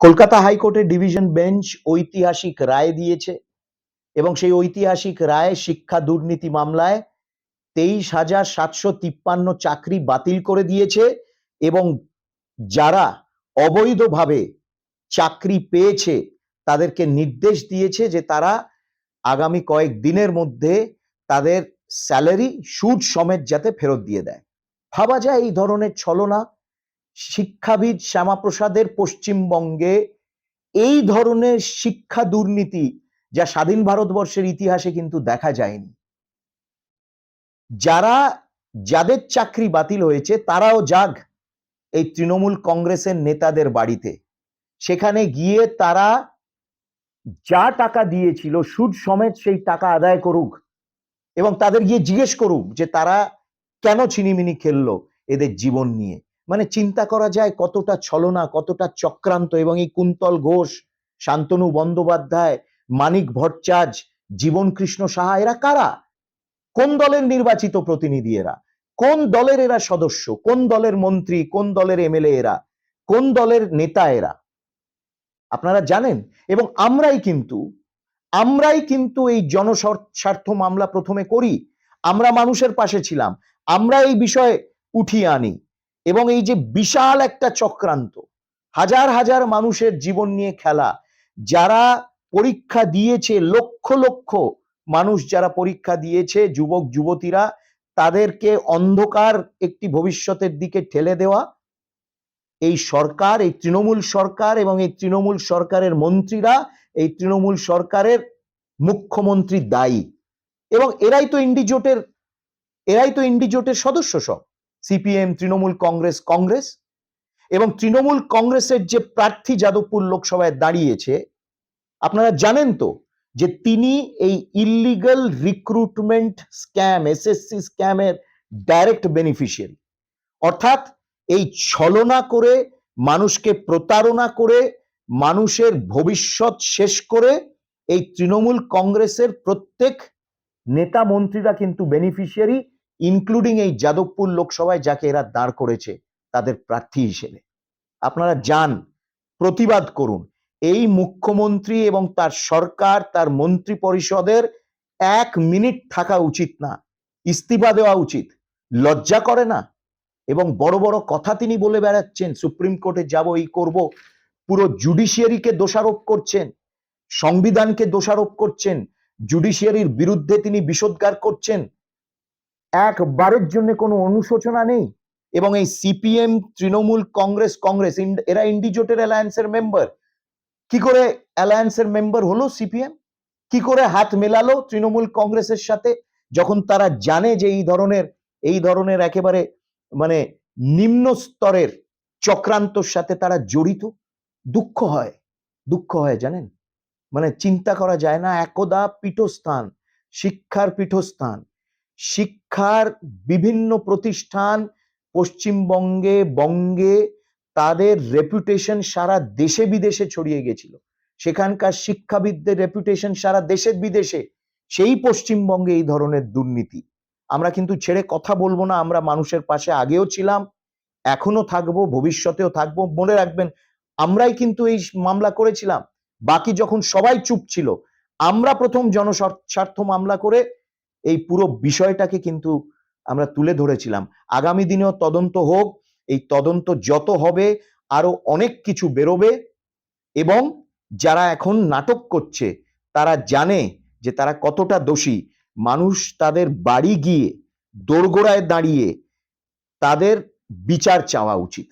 কলকাতা হাইকোর্টের division bench ঐতিহাসিক রায় দিয়েছে এবং সেই ঐতিহাসিক রায় শিক্ষা দুর্নীতি মামলায় তেইশ হাজার সাতশো তিপ্পান্ন চাকরি বাতিল করে দিয়েছে এবং যারা অবৈধভাবে চাকরি পেয়েছে তাদেরকে নির্দেশ দিয়েছে যে তারা আগামী কয়েক দিনের মধ্যে তাদের স্যালারি সুদ সমেত যাতে ফেরত দিয়ে দেয়। ভাবা যায় এই ধরনের ছলনা শিক্ষাবিদ শ্যামাপ্রসাদের পশ্চিমবঙ্গে এই ধরনের শিক্ষা দুর্নীতি যা স্বাধীন ভারতবর্ষের ইতিহাসে কিন্তু দেখা যায়নি। যারা, যাদের চাকরি বাতিল হয়েছে তারাও যাক এই তৃণমূল কংগ্রেসের নেতাদের বাড়িতে। সেখানে গিয়ে তারা যা টাকা দিয়েছিল, সুদ সমেত সেই টাকা আদায় করুক এবং তাদের গিয়ে জিজ্ঞেস করুক যে তারা কেন ছিনিমিনি খেললো এদের জীবন নিয়ে। মানে চিন্তা করা যায় কতটা ছলনা, কতটা চক্রান্ত এবং এই কুন্তল ঘোষ, শান্তনু বন্দ্যোপাধ্যায়, মানিক ভট্টাচার্য, জীবন কৃষ্ণ সাহা, এরা কারা? কোন দলের নির্বাচিত প্রতিনিধি এরা? কোন দলের এরা সদস্য? কোন দলের মন্ত্রী? কোন দলের এমএলএ এরা? কোন দলের নেতা এরা? আপনারা জানেন? এবং আমরাই কিন্তু আমরাই কিন্তু এই জনস্বার্থ মামলা প্রথমে করি। আমরা মানুষের পাশে ছিলাম। আমরা এই বিষয়ে উঠিয়ে আনি। এবং এই যে বিশাল একটা চক্রান্ত, হাজার হাজার মানুষের জীবন নিয়ে খেলা, যারা পরীক্ষা দিয়েছে, লক্ষ লক্ষ মানুষ যারা পরীক্ষা দিয়েছে, যুবক, যুবতীরা, তাদেরকে অন্ধকার একটি ভবিষ্যতের দিকে ঠেলে দেওয়া, এই সরকার, এই তৃণমূল সরকার এবং এই তৃণমূল সরকারের মন্ত্রীরা, এই তৃণমূল সরকারের মুখ্যমন্ত্রী দায়ী এবং এরাই তো ইন্ডিজোটের, এরাই তো ইন্ডিজোটের সদস্য সব। সিপিএম তৃণমূল কংগ্রেস কংগ্রেস এবং তৃণমূল কংগ্রেসের যে প্রার্থী যাদবপুর লোকসভায় দাঁড়িয়েছে, আপনারা জানেন তো যে তিনি এই ইলিগাল রিক্রুটমেন্ট স্ক্যাম এসএসসি স্ক্যামের ডাইরেক্ট বেনিফিশিয়ারি অর্থাৎ এই ছলনা করে, মানুষকে প্রতারণা করে, মানুষের ভবিষ্যৎ শেষ করে এই তৃণমূল কংগ্রেসের প্রত্যেক নেতা মন্ত্রীরা কিন্তু বেনিফিশিয়ারি ইনক্লুডিং এই যাদবপুর লোকসভায় যাকে এরা দাঁড় করেছে তাদের প্রার্থী হিসেবে। আপনারা যান, প্রতিবাদ করুন। এই মুখ্যমন্ত্রী এবং তার সরকার, তার মন্ত্রী পরিষদের এক মিনিট থাকা উচিত না, ইস্তিফা দেওয়া উচিত। লজ্জা করে না? এবং বড় বড় কথা তিনি বলে বেড়াচ্ছেন, সুপ্রিম কোর্টে যাব, এই করব। পুরো জুডিশিয়ারিকে দোষারোপ করছেন, সংবিধানকে দোষারোপ করছেন, জুডিশিয়ারির বিরুদ্ধে তিনি বিষোদ্গার করছেন। একবারের জন্য কোনো অনুশোচনা নেই। এবং এই সিপিএম, তৃণমূল, কংগ্রেস কংগ্রেস এরা ইন্ডিজোটের অ্যালায়েন্সের মেম্বার। কি করে অ্যালায়েন্সের মেম্বার হলো সিপিএম? কি করে হাত মেলালো তৃণমূল কংগ্রেসের সাথে? যখন তারা জানে যে এই ধরনের এই ধরনের একেবারে মানে নিম্ন স্তরের চক্রান্তর সাথে তারা জড়িত, দুঃখ হয়। দুঃখ হয়, জানেন? মানে চিন্তা করা যায় না, একদা পীঠস্থান, শিক্ষার পীঠস্থান। শিক্ষার বিভিন্ন প্রতিষ্ঠান পশ্চিমবঙ্গে, বঙ্গে তাদের রেপুটেশন সারা দেশে বিদেশে ছড়িয়ে গেছিল। সেখানকার শিক্ষাবিদদের রেপুটেশন সারা দেশে বিদেশে, সেই পশ্চিমবঙ্গে এই ধরনের দুর্নীতি। আমরা কিন্তু ছেড়ে কথা বলব না, আমরা মানুষের পাশে আগেও ছিলাম এখনও থাকব, ভবিষ্যতেও থাকব। মনে রাখবেন, আমরাই কিন্তু এই মামলা করেছিলাম। বাকি যখন সবাই চুপ ছিল, আমরা প্রথম জনস্বার্থ মামলা করে এই পুরো বিষয়টাকে কিন্তু আমরা তুলে ধরেছিলাম। আগামী দিনেও তদন্ত হোক, এই তদন্ত যত হবে, আরও অনেক কিছু বেরোবে এবং যারা এখন নাটক করছে, তারা জানে যে তারা কতটা দোষী। মানুষ তাদের বাড়ি গিয়ে, দোরগোড়ায় দাঁড়িয়ে তাদের বিচার চাওয়া উচিত।